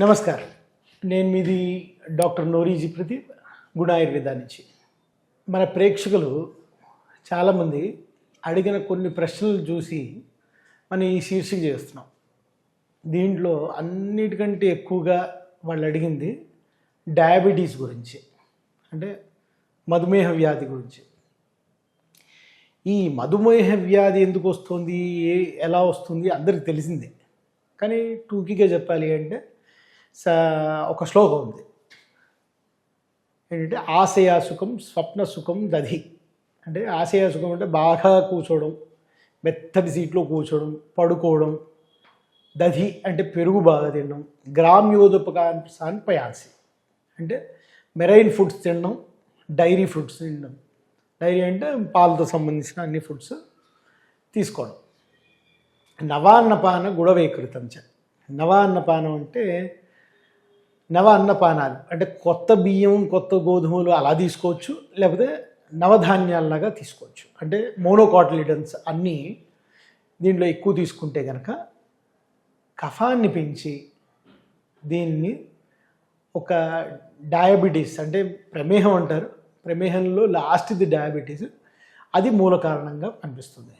నమస్కారం. నేను మీది డాక్టర్ నోరీజీ ప్రదీప్ గుణ ఆయుర్వేదా నుంచి. మన ప్రేక్షకులు చాలామంది అడిగిన కొన్ని ప్రశ్నలు చూసి మనం ఈ శీర్షిక చేస్తున్నాం. దీంట్లో అన్నిటికంటే ఎక్కువగా వాళ్ళు అడిగింది డయాబెటీస్ గురించి అంటే మధుమేహ వ్యాధి గురించి. ఈ మధుమేహ వ్యాధి ఎందుకు వస్తుంది? ఏ ఎలా వస్తుంది? అందరికి తెలిసిందే. కానీ టూకీగా చెప్పాలి అంటే ఒక శ్లోకం ఉంది. ఏంటంటే ఆశయ సుఖం స్వప్న సుఖం దధి. అంటే ఆశయ సుఖం అంటే బాగా కూర్చోవడం మెత్తటి సీట్లో కూర్చోవడం పడుకోవడం దధి అంటే పెరుగు బాగా తినడం గ్రామ్యోదపకాన్ పయాసి అంటే మెరైన్ ఫుడ్స్ తినడం డైరీ ఫుడ్స్ తినడం. డైరీ అంటే పాలతో సంబంధించిన అన్ని ఫుడ్స్ తీసుకోవడం. నవాన్నపాన గుడవైకృతం చ. నవాన్నపానం అంటే నవ అన్నపానాలు. అంటే కొత్త బియ్యం కొత్త గోధుమలు అలా తీసుకోవచ్చు. లేకపోతే నవధాన్యాలలాగా తీసుకోవచ్చు. అంటే మోనోకాటిలిడన్స్ అన్నీ దీంట్లో ఎక్కువ తీసుకుంటే కనుక కఫాన్ని పెంచి దీన్ని ఒక డయాబెటీస్ అంటే ప్రమేహం అంటారు. ప్రమేహంలో లాస్ట్ది డయాబెటీస్. అది మూల కారణంగా అనిపిస్తుంది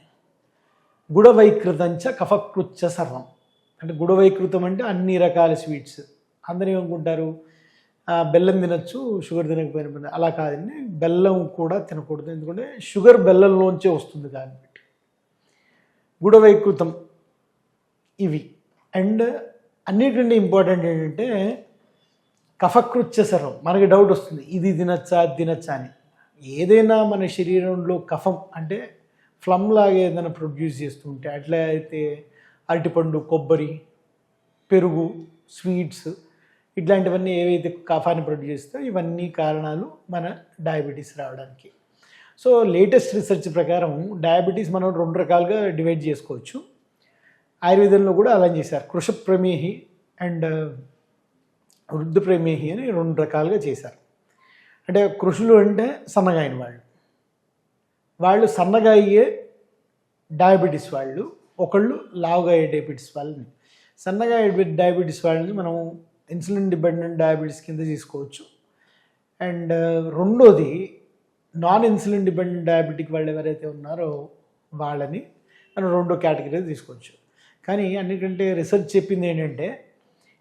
గుడవైకృతంచ కఫకృత్య సర్వం. అంటే గుడవైకృతం అంటే అన్ని రకాల స్వీట్స్. అందరూ ఏమనుకుంటారు? బెల్లం తినచ్చు షుగర్ తినకపోయిన పని. అలా కాదండి బెల్లం కూడా తినకూడదు. ఎందుకంటే షుగర్ బెల్లంలోంచే వస్తుంది కాబట్టి గుడవైకృతం ఇవి. అండ్ అన్నిటికంటే ఇంపార్టెంట్ ఏంటంటే కఫకృత్య సర్వం మనకి డౌట్ వస్తుంది. ఇది తినచ్చా? తినచ్చా అని. ఏదైనా మన శరీరంలో కఫం అంటే ఫ్లమ్ లాగా ఏదైనా ప్రొడ్యూస్ చేస్తుంటే అట్లా అయితే అరటిపండు కొబ్బరి పెరుగు స్వీట్స్ ఇట్లాంటివన్నీ ఏవైతే కఫాన్ని ప్రొడ్యూస్ చేస్తాయో ఇవన్నీ కారణాలు మన డయాబెటీస్ రావడానికి. సో లేటెస్ట్ రీసెర్చ్ ప్రకారం డయాబెటీస్ మనం రెండు రకాలుగా డివైడ్ చేసుకోవచ్చు. ఆయుర్వేదంలో కూడా అలా చేశారు. కృష ప్రమేహి అండ్ వృద్ధ ప్రమేహి అని రెండు రకాలుగా చేశారు. అంటే కృషులు అంటే సన్నగా అయిన వాళ్ళు. వాళ్ళు సన్నగా అయ్యే డయాబెటీస్ వాళ్ళు ఒకళ్ళు లావుగా అయ్యే డయాబెటీస్ వాళ్ళని. సన్నగా అయ్యే డయాబెటీస్ వాళ్ళని మనం ఇన్సులిన్ డిపెండెంట్ డయాబెటీస్ కింద తీసుకోవచ్చు. అండ్ రెండోది నాన్ ఇన్సులిన్ డిపెండెంట్ డయాబెటిక్ వాళ్ళు ఎవరైతే ఉన్నారో వాళ్ళని మనం రెండో కేటగిరీ తీసుకోవచ్చు. కానీ అన్నికంటే రీసెర్చ్ చెప్పింది ఏంటంటే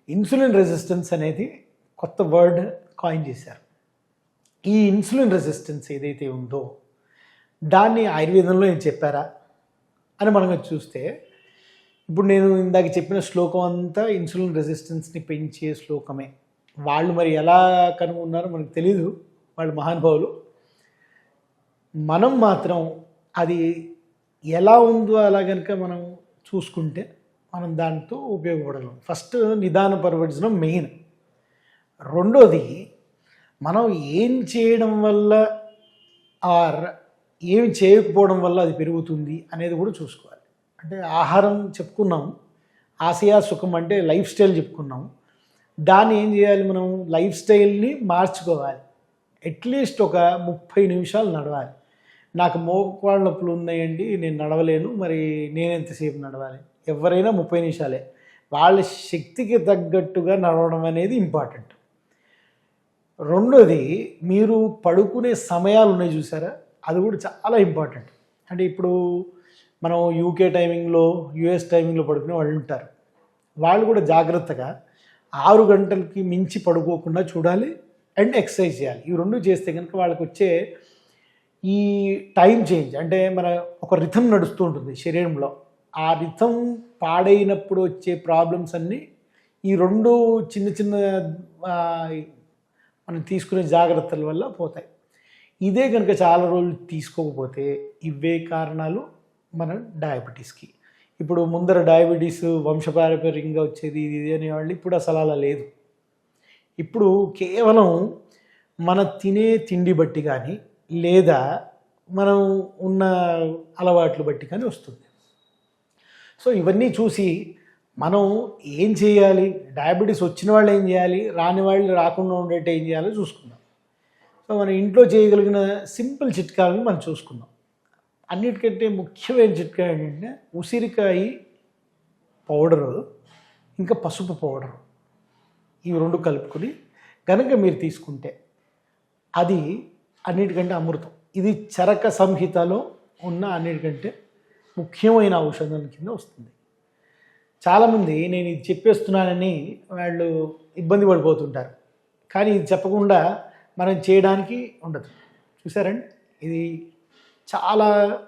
ఇన్సులిన్ రెసిస్టెన్స్ అనేది కొత్త వర్డ్ కాయిన్ చేశారు. ఈ ఇన్సులిన్ రెసిస్టెన్స్ ఏదైతే ఉందో దాన్ని ఆయుర్వేదంలో ఏం చెప్పారా? అని మనం చూస్తే ఇప్పుడు నేను ఇందాక చెప్పిన శ్లోకం అంతా ఇన్సులిన్ రెసిస్టెన్స్ని పెంచే శ్లోకమే. వాళ్ళు మరి ఎలా కనుగొన్నారో మనకు తెలీదు వాళ్ళు మహానుభావులు. మనం మాత్రం అది ఎలా ఉందో అలా కనుక మనం చూసుకుంటే మనం దాంతో ఉపయోగపడగలం. First నిదాన పర్వటించడం main. రెండోది మనం ఏం చేయడం వల్ల ఆర్ ఏమి చేయకపోవడం వల్ల అది పెరుగుతుంది అనేది కూడా చూసుకోవాలి. అంటే ఆహారం చెప్పుకున్నాం. ఆశయా సుఖం అంటే లైఫ్ స్టైల్ చెప్పుకున్నాం. దాన్ని ఏం చేయాలి మనం? లైఫ్ స్టైల్ని మార్చుకోవాలి. అట్లీస్ట్ ఒక ముప్పై నిమిషాలు నడవాలి. నాకు మోకాళ్ళ నొప్పులు ఉన్నాయండి నేను నడవలేను మరి నేను ఎంతసేపు నడవాలి? ఎవరైనా ముప్పై నిమిషాలే. వాళ్ళ శక్తికి తగ్గట్టుగా నడవడం అనేది ఇంపార్టెంట్. రెండోది మీరు పడుకునే సమయాలు ఉన్నాయి చూసారా? అది కూడా చాలా ఇంపార్టెంట్. అంటే ఇప్పుడు మనం యూకే టైమింగ్లో యుఎస్ టైమింగ్లో పడుకునే వాళ్ళు ఉంటారు. వాళ్ళు కూడా జాగ్రత్తగా ఆరు గంటలకి మించి పడుకోకుండా చూడాలి అండ్ ఎక్సర్సైజ్ చేయాలి. ఈ రెండు చేస్తే కనుక వాళ్ళకి వచ్చే ఈ టైం చేంజ్ అంటే మన ఒక రిథం నడుస్తూ ఉంటుంది శరీరంలో. ఆ రిథం పాడైనప్పుడు వచ్చే ప్రాబ్లమ్స్ అన్నీ ఈ రెండు చిన్న చిన్న మనం తీసుకునే జాగ్రత్తల వల్ల పోతాయి. ఇదే కనుక చాలా రోజులు తీసుకోకపోతే ఇవే కారణాలు మన డయాబెటీస్కి. ఇప్పుడు ముందర డయాబెటీస్ వంశపారంపర్యంగా వచ్చేది ఇది ఇది అనేవాళ్ళు ఇప్పుడు అసలు అలా లేదు. ఇప్పుడు కేవలం మన తినే తిండి బట్టి కానీ లేదా మనం ఉన్న అలవాట్లు బట్టి కానీ వస్తుంది. సో ఇవన్నీ చూసి మనం ఏం చేయాలి? డయాబెటీస్ వచ్చిన వాళ్ళు ఏం చేయాలి? రాని వాళ్ళు రాకుండా ఉండేట్టు ఏం చేయాలో చూసుకుందాం. సో మనం ఇంట్లో చేయగలిగిన సింపుల్ చిట్కాలను మనం చూసుకుందాం. అన్నిటికంటే ముఖ్యమైన చిట్కా ఏంటంటే ఉసిరికాయ పౌడరు ఇంకా పసుపు పౌడరు. ఇవి రెండు కలుపుకొని కనుక మీరు తీసుకుంటే అది అన్నిటికంటే అమృతం. ఇది చరక సంహితలో ఉన్న అన్నిటికంటే ముఖ్యమైన ఔషధం కింద వస్తుంది. చాలామంది నేను ఇది చెప్పేస్తున్నానని వాళ్ళు ఇబ్బంది పడిపోతుంటారు. కానీ ఇది చెప్పకుండా మనం చేయడానికి ఉండదు. చూసారండి ఇది చాలా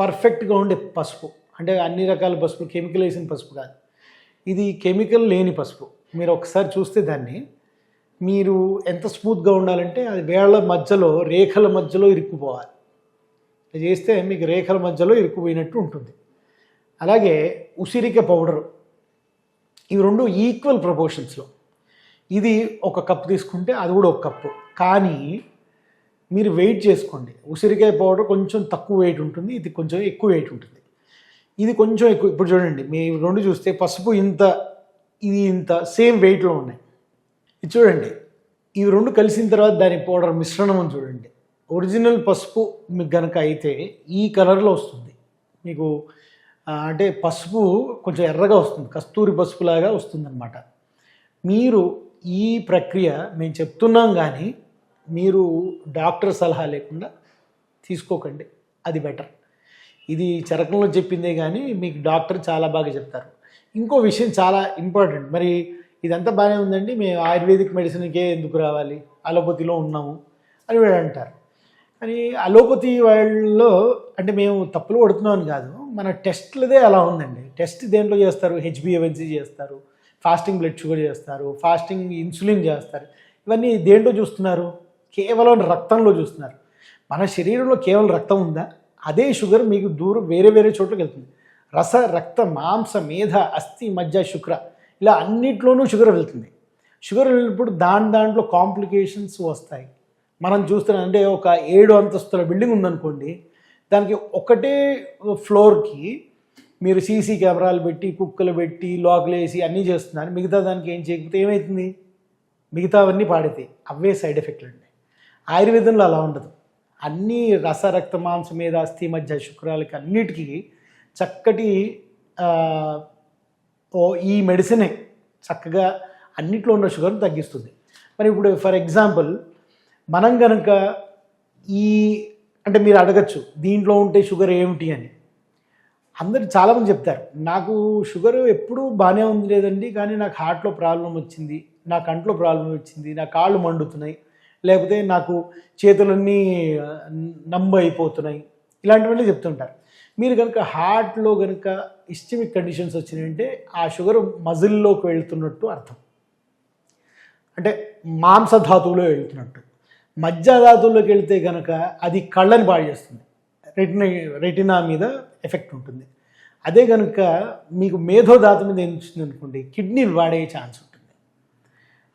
పర్ఫెక్ట్గా ఉండే పసుపు. అంటే అన్ని రకాల పసుపు కెమికల్ వేసిన పసుపు కాదు. ఇది కెమికల్ లేని పసుపు. మీరు ఒకసారి చూస్తే దాన్ని మీరు ఎంత స్మూత్గా ఉండాలంటే అది వేళ్ళ మధ్యలో రేఖల మధ్యలో ఇరుక్కుపోవాలి. అది చేస్తే మీకు రేఖల మధ్యలో ఇరుక్కుపోయినట్టు ఉంటుంది. అలాగే ఉసిరిక పౌడర్. ఇవి రెండు ఈక్వల్ ప్రపోర్షన్స్లో ఇది ఒక కప్పు తీసుకుంటే అది కూడా ఒక కప్పు కానీ మీరు వెయిట్ చేసుకోండి. ఉసిరికాయ పౌడర్ కొంచెం తక్కువ వెయిట్ ఉంటుంది. ఇది కొంచెం ఎక్కువ వెయిట్ ఉంటుంది. ఇది కొంచెం ఎక్కువ ఇప్పుడు చూడండి మీ రెండు చూస్తే పసుపు ఇంత ఇది ఇంత సేమ్ వెయిట్లో ఉన్నాయి. ఇది చూడండి ఇవి రెండు కలిసిన తర్వాత దాని పౌడర్ మిశ్రణం అని చూడండి. ఒరిజినల్ పసుపు మీకు గనక అయితే ఈ కలర్లో వస్తుంది. మీకు అంటే పసుపు కొంచెం ఎర్రగా వస్తుంది. కస్తూరి పసుపులాగా వస్తుంది అనమాట మీరు ఈ ప్రక్రియ మేము చెప్తున్నాం కానీ మీరు డాక్టర్ సలహా లేకుండా తీసుకోకండి. అది బెటర్. ఇది చరకంలో చెప్పిందే కానీ మీకు డాక్టర్ చాలా బాగా చెప్తారు. ఇంకో విషయం చాలా ఇంపార్టెంట్. మరి ఇదంతా బాగానే ఉందండి. మేము ఆయుర్వేదిక్ మెడిసిన్కే ఎందుకు రావాలి? అలోపతిలో ఉన్నాము అని వీళ్ళు అంటారు. కానీ అలోపతి వాళ్ళలో అంటే మేము తప్పులు పడుతున్నామని కాదు. మన టెస్ట్లదే అలా ఉందండి. టెస్ట్ దేంట్లో చేస్తారు? హెచ్బిఎవన్సీ చేస్తారు. ఫాస్టింగ్ బ్లడ్ షుగర్ చేస్తారు. ఫాస్టింగ్ ఇన్సులిన్ చేస్తారు. ఇవన్నీ దేంట్లో చూస్తున్నారు? కేవలం రక్తంలో చూస్తున్నారు. మన శరీరంలో కేవలం రక్తం ఉందా? అదే షుగర్ మీకు దూరం వేరే వేరే చోట్లకి వెళ్తుంది. రస రక్త మాంస మేధ అస్థి మజ్జ శుక్ర ఇలా అన్నిట్లోనూ షుగర్ వెళ్తుంది. షుగర్ వెళ్ళినప్పుడు దాని దాంట్లో కాంప్లికేషన్స్ వస్తాయి. మనం చూస్తున్నాం అంటే ఒక ఏడు అంతస్తుల బిల్డింగ్ ఉందనుకోండి దానికి ఒకటే ఫ్లోర్కి మీరు సీసీ కెమెరాలు పెట్టి కుక్కలు పెట్టి లోకలు వేసి అన్నీ చేస్తున్నారు. మిగతా దానికి ఏం చేయకపోతే ఏమవుతుంది మిగతావన్నీ పాడతాయి. అవే సైడ్ ఎఫెక్ట్లు అండి. ఆయుర్వేదంలో అలా ఉండదు. అన్ని రస రక్త మాంస మీద అస్థి మధ్య శుక్రాలకి అన్నిటికీ చక్కటి ఓ ఈ మెడిసినే చక్కగా అన్నిట్లో ఉన్న షుగర్ని తగ్గిస్తుంది. మరి ఇప్పుడు ఫర్ ఎగ్జాంపుల్ మనం కనుక ఈ అంటే మీరు అడగచ్చు దీంట్లో ఉంటే షుగర్ ఏమిటి అని. అందరు చాలామంది చెప్తారు నాకు షుగర్ ఎప్పుడూ బాగానే ఉంది లేదండి కానీ నాకు హార్ట్లో ప్రాబ్లం వచ్చింది నా కంట్లో ప్రాబ్లం వచ్చింది నా కాళ్ళు మండుతున్నాయి లేకపోతే నాకు చేతులన్నీ నంబు అయిపోతున్నాయి. ఇలాంటివన్నీ చెప్తుంటారు. మీరు కనుక హార్ట్లో కనుక ఇస్టమిక్ కండిషన్స్ వచ్చినాయంటే ఆ షుగర్ మజిల్లోకి వెళ్తున్నట్టు అర్థం. అంటే మాంసధాతువులో వెళ్తున్నట్టు. మజ్జాధాతువులోకి వెళ్తే కనుక అది కళ్ళని పాడు చేస్తుంది. రెటినా రెటినా మీద ఎఫెక్ట్ ఉంటుంది. అదే కనుక మీకు మేధోధాతు మీద ఏం అనుకోండి కిడ్నీలు వాడే ఛాన్స్ ఉంటుంది.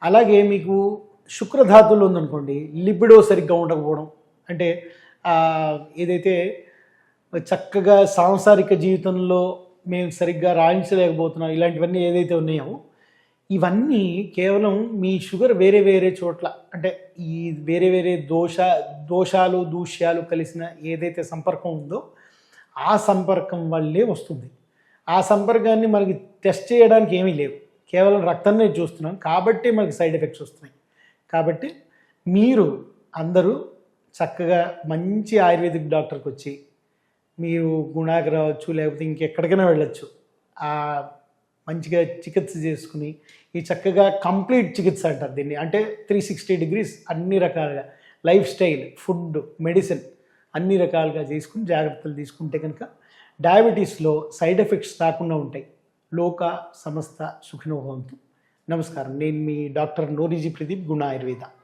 అలాగే మీకు శుక్రధాతువులు ఉందనుకోండి లిపిడో సరిగ్గా ఉండకపోవడం. అంటే ఏదైతే చక్కగా సాంసారిక జీవితంలో మేము సరిగ్గా రాణించలేకపోతున్నాం ఇలాంటివన్నీ ఏదైతే ఉన్నాయో ఇవన్నీ కేవలం మీ షుగర్ వేరే వేరే చోట్ల అంటే ఈ వేరే వేరే దోష దోషాలు దూష్యాలు కలిసిన ఏదైతే సంపర్కం ఉందో ఆ సంపర్కం వల్లే వస్తుంది. ఆ సంపర్కాన్ని మనకి టెస్ట్ చేయడానికి ఏమీ లేవు. కేవలం రక్తాన్ని చూస్తున్నాం. కాబట్టి మనకి సైడ్ ఎఫెక్ట్స్ వస్తున్నాయి. కాబట్టి మీరు అందరూ చక్కగా మంచి ఆయుర్వేదిక్ డాక్టర్కి వచ్చి మీరు గుణాకి రావచ్చు లేకపోతే ఇంకెక్కడికైనా వెళ్ళొచ్చు. ఆ మంచిగా చికిత్స చేసుకుని ఈ చక్కగా కంప్లీట్ చికిత్స అంటారు దీన్ని. అంటే త్రీ సిక్స్టీ డిగ్రీస్ అన్ని రకాలుగా లైఫ్ స్టైల్ ఫుడ్ మెడిసిన్ అన్ని రకాలుగా చేసుకుని జాగ్రత్తలు తీసుకుంటే కనుక డయాబెటీస్లో సైడ్ ఎఫెక్ట్స్ రాకుండా ఉంటాయి. లోక సమస్త సుఖినోభవంతో. నమస్కారం. నేను మీ డాక్టర్ నోరిజి ప్రదీప్ గుణ ఆయుర్వేద.